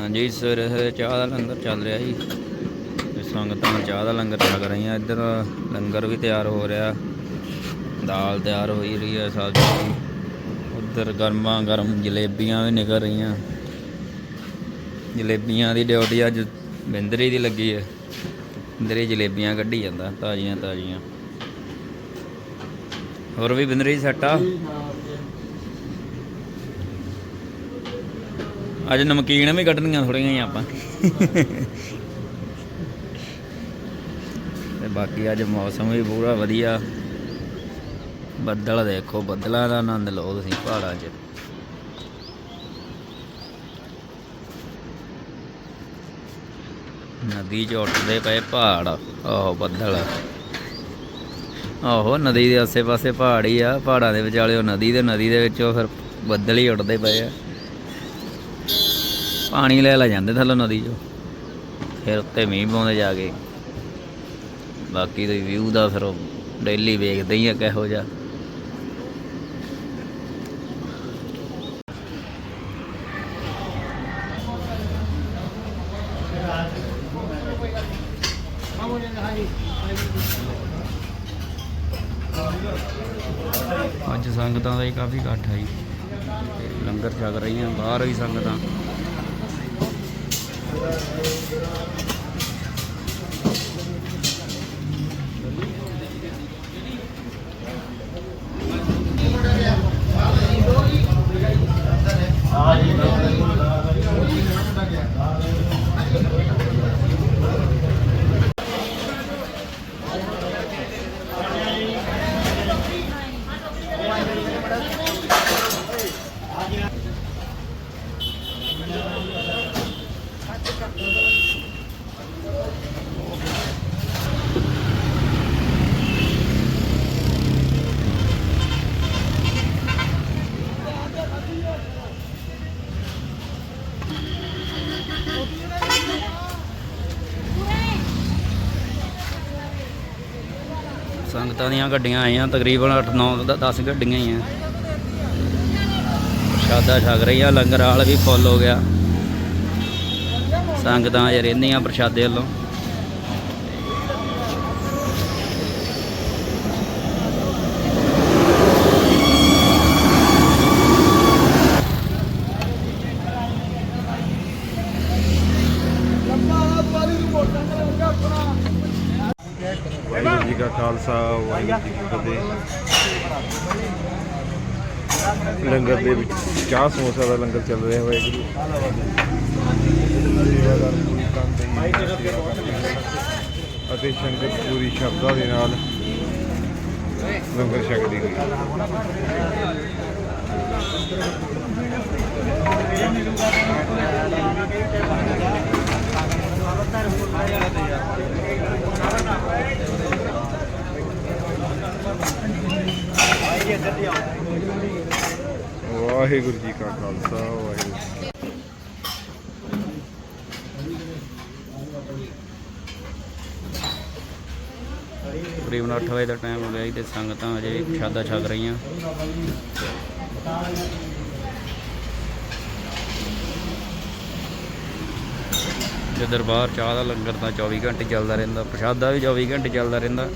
ਹਾਂਜੀ, ਸਵੇਰੇ ਸਵੇਰੇ ਚਾਹ ਦਾ ਲੰਗਰ ਚੱਲ ਰਿਹਾ ਜੀ। ਤੇ ਸੰਗਤਾਂ ਚਾਹ ਦਾ ਲੰਗਰ ਛਕ ਰਹੀਆਂ ਇੱਧਰ ਲੰਗਰ ਵੀ ਤਿਆਰ ਹੋ ਰਿਹਾ। ਦਾਲ ਤਿਆਰ ਹੋਈ ਰਹੀ ਹੈ ਸਬਜ਼ੀ। ਉੱਧਰ ਗਰਮਾ ਗਰਮ ਜਲੇਬੀਆਂ ਵੀ ਨਿਕਲ ਰਹੀਆਂ। ਜਲੇਬੀਆਂ ਦੀ ਡਿਊਟੀ ਅੱਜ ਬਿੰਦਰੀ ਦੀ ਲੱਗੀ ਹੈ। ਬਿੰਦਰੀ ਜਲੇਬੀਆਂ ਕੱਢੀ ਜਾਂਦਾ ਤਾਜ਼ੀਆਂ ਤਾਜ਼ੀਆਂ ਹੋਰ ਵੀ ਬਿੰਦਰੀ ਸੈੱਟ ਅੱਜ ਨਮਕੀਨ ਵੀ ਕੱਢਣੀਆਂ ਥੋੜੀਆਂ ਹੀ ਆਪਾਂ। ਤੇ ਬਾਕੀ ਅੱਜ ਮੌਸਮ ਵੀ ਪੂਰਾ ਵਧੀਆ। ਬੱਦਲ ਦੇਖੋ, ਬੱਦਲਾਂ ਦਾ ਆਨੰਦ ਲਓ ਤੁਸੀਂ ਪਹਾੜਾਂ 'ਚ। ਨਦੀ 'ਚ ਉੱਠਦੇ ਪਏ ਪਹਾੜ, ਆਹੋ ਬੱਦਲ। ਆਹੋ, ਨਦੀ ਦੇ ਆਸੇ-ਪਾਸੇ ਪਹਾੜ ਹੀ ਆ। ਪਹਾੜਾਂ ਦੇ ਵਿਚਾਲੇ ਉਹ ਨਦੀ ਦੇ ਨਦੀ ਦੇ ਵਿੱਚੋਂ ਫਿਰ ਬੱਦਲ ਹੀ ਉੱਡਦੇ ਪਏ ਆ। ਪਾਣੀ ਲੈ ਲੈ ਜਾਂਦੇ ਥੱਲੋਂ ਨਦੀ 'ਚੋਂ। ਫਿਰ ਉੱਤੇ ਮੀਂਹ ਪਾਉਂਦੇ ਜਾ ਕੇ। ਬਾਕੀ ਦੇ ਵਿਊ ਦਾ ਫਿਰ ਡੇਲੀ ਵੇਖਦੇ ਹੀ ਆ ਕਿਹੋ ਜਿਹਾ। ਅੱਜ ਸੰਗਤਾਂ ਦਾ ਹੀ ਕਾਫੀ ਇਕੱਠ ਹੈ ਜੀ। ਲੰਗਰ ਛਕ ਰਹੀਆਂ, ਬਾਹਰ ਵੀ ਸੰਗਤਾਂ। Thank you. ਸੰਗਤਾਂ ਦੀਆਂ ਗੱਡੀਆਂ ਆਈਆਂ, ਤਕਰੀਬਨ 8-9 10 ਗੱਡੀਆਂ ਹੀ ਆ। ਪ੍ਰਸ਼ਾਦਾ ਛਕ ਰਹੀਆਂ ਲੰਗਰ ਹਾਲ ਵੀ ਫੁੱਲ ਹੋ ਗਿਆ। ਸੰਗਤਾਂ ਅਜੇ ਰਹਿੰਦੀਆਂ ਪ੍ਰਸ਼ਾਦੇ ਵੱਲੋਂ ਵਾਹਿਗੁਰੂ ਜੀ ਕਾ ਖਾਲਸਾ ਵਾਹਿਗੁਰੂ ਜੀ ਕੀ ਫਤਿਹ ਲੰਗਰ ਦੇ ਵਿੱਚ ਚਾਹ ਸਮੋਸਾ ਦਾ ਲੰਗਰ ਚੱਲ ਰਿਹਾ ਹੋਇਆ ਸੇਵਾਦਾਰ ਅਤੇ ਸੰਗਤ ਪੂਰੀ ਸ਼ਰਧਾ ਦੇ ਨਾਲ ਲੰਗਰ ਛਕਦੀ ਹੋਈ ਵਾਹਿਗੁਰੂ ਜੀ ਕਾ ਖਾਲਸਾ, ਵਾਹਿਗੁਰੂ ਤਕਰੀਬਨ 8 ਵਜੇ ਦਾ ਟਾਈਮ ਹੋ ਗਿਆ ਜੀ ਤੇ ਸੰਗਤਾਂ ਅਜੇ ਪ੍ਰਸ਼ਾਦਾ ਛਕ ਰਹੀਆਂ। ਤੇ ਦਰਬਾਰ ਚਾਹ ਦਾ ਲੰਗਰ ਤਾਂ 24 ਘੰਟੇ ਚੱਲਦਾ ਰਹਿੰਦਾ, ਪ੍ਰਸ਼ਾਦਾ ਵੀ 24 ਘੰਟੇ ਚੱਲਦਾ ਰਹਿੰਦਾ।